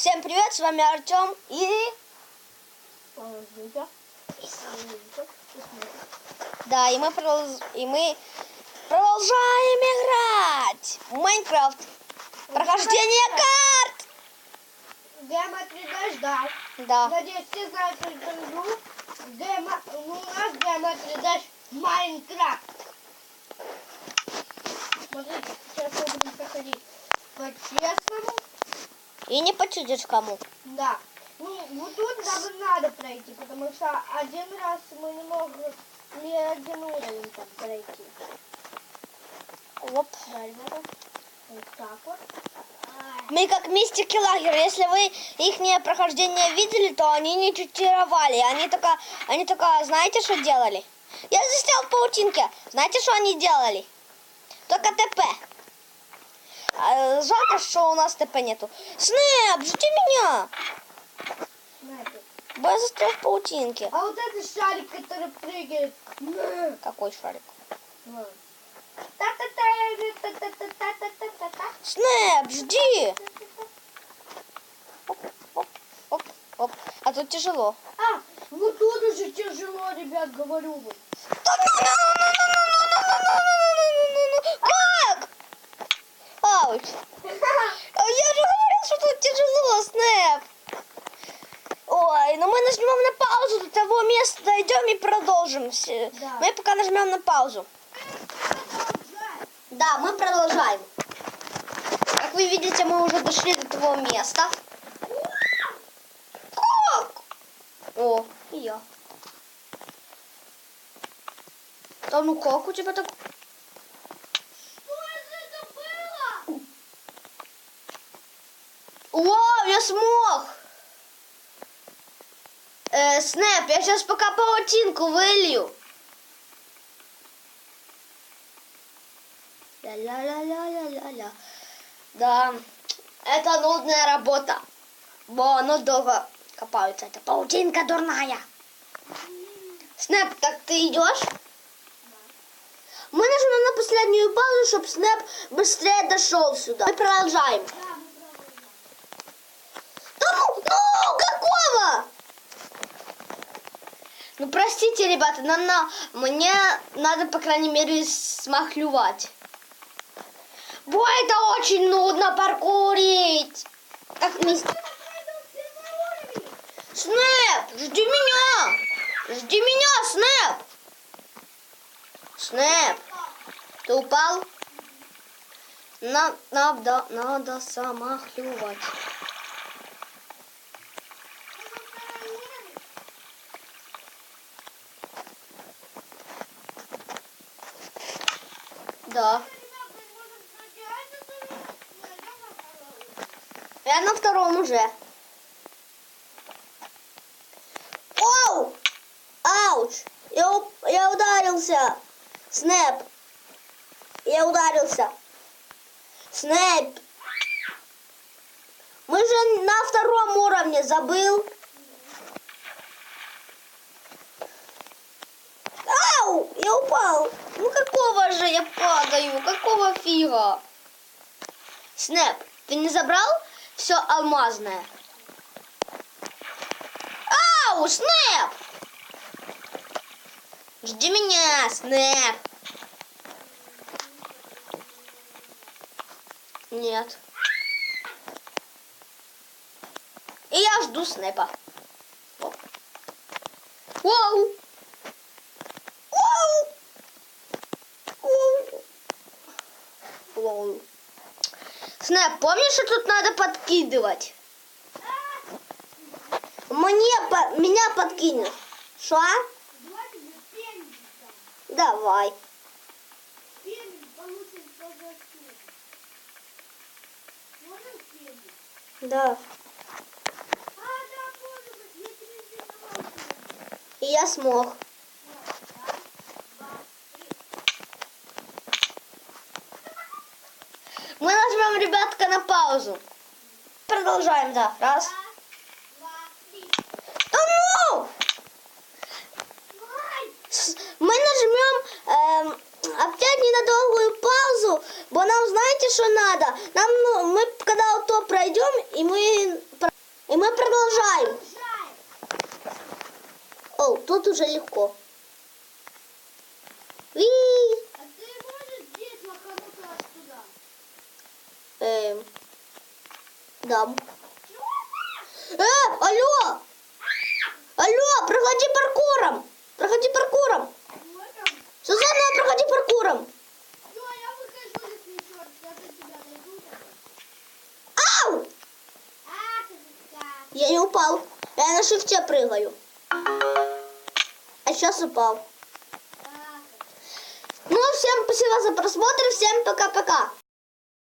Всем привет, с вами Артем и... Да, и мы, продолж- и мы продолжаем играть в Майнкрафт. Прохождение карт! Демо 3D ждал. Да. Надеюсь, все знают, это игру. Демо, ну, у нас демо 3D Майнкрафт. Смотрите, сейчас мы будем проходить по-честному. И не почудишь кому. Да. Ну, вот тут даже надо пройти, потому что один раз мы не могли ни один уровень там пройти. Оп. Дальше. Вот так вот. Мы как мистики лагеря. Если вы их прохождение видели, то они не читировали. Они только, они только, знаете, что делали? Я застрял в паутинке. Знаете, что они делали? Только ТП. А, жалко, что у нас ТП нету. Снэп, жди меня! Бо я застрял в паутинке. А вот этот шарик, который прыгает. Какой шарик? Снэп, жди! Оп, оп, оп, оп. А тут тяжело. А, вот тут уже тяжело, ребят, говорю вам. Ну, ну, ну, дойдем и продолжим. С- Да. Мы пока нажмем на паузу. Да, мы продолжаем. Как вы видите, мы уже дошли до того места. О, и я. Да ну как у тебя так? Что это было? Вау, я смог! Э, Снэп, я сейчас пока паутинку вылью. Ля-ля-ля-ля-ля-ля. Да, это нудная работа. Бо оно долго копаются. Это паутинка дурная. Снэп, так ты идешь? Мы нажмем на последнюю паузу, чтобы Снэп быстрее дошел сюда. Мы продолжаем. Да ну, ну, какого? Ну, простите, ребята, но, но мне надо, по крайней мере, смахлювать. Бо это очень нудно паркурить. Как мистер... Снэп, жди меня! Жди меня, Снэп! Снэп, ты упал? На- Надо, надо самохлювать. Да. Я на втором уже. Оу! Ауч! Я, я ударился. Снэп. Я ударился. Снэп. Мы же на втором уровне, забыл? Ау! Я упал. Ну какого же я падаю? Какого фига? Снэп, ты не забрал все алмазное? Ау, Снэп! Жди меня, Снэп. Нет. И я жду Снэпа. Воу! Воу! Лол. Снэп, помнишь, что тут надо подкидывать? Мне, по- меня подкинешь. Что? Давай. Да. И я смог. Мы нажмем, ребятка, на паузу. Продолжаем, да. Раз. Да ну! С- Мы нажмем эм, опять ненадолгую паузу, бо нам знаете, что надо? Нам, ну, мы когда то пройдем, и мы... И мы. Продолжаем. О, тут уже легко. Дам. Э, алло! Алло, проходи паркуром! Проходи паркуром! Сузанна, проходи паркуром! Ау! Я не упал. Я на шифте прыгаю. А сейчас упал. Ну, всем спасибо за просмотр. Всем пока-пока.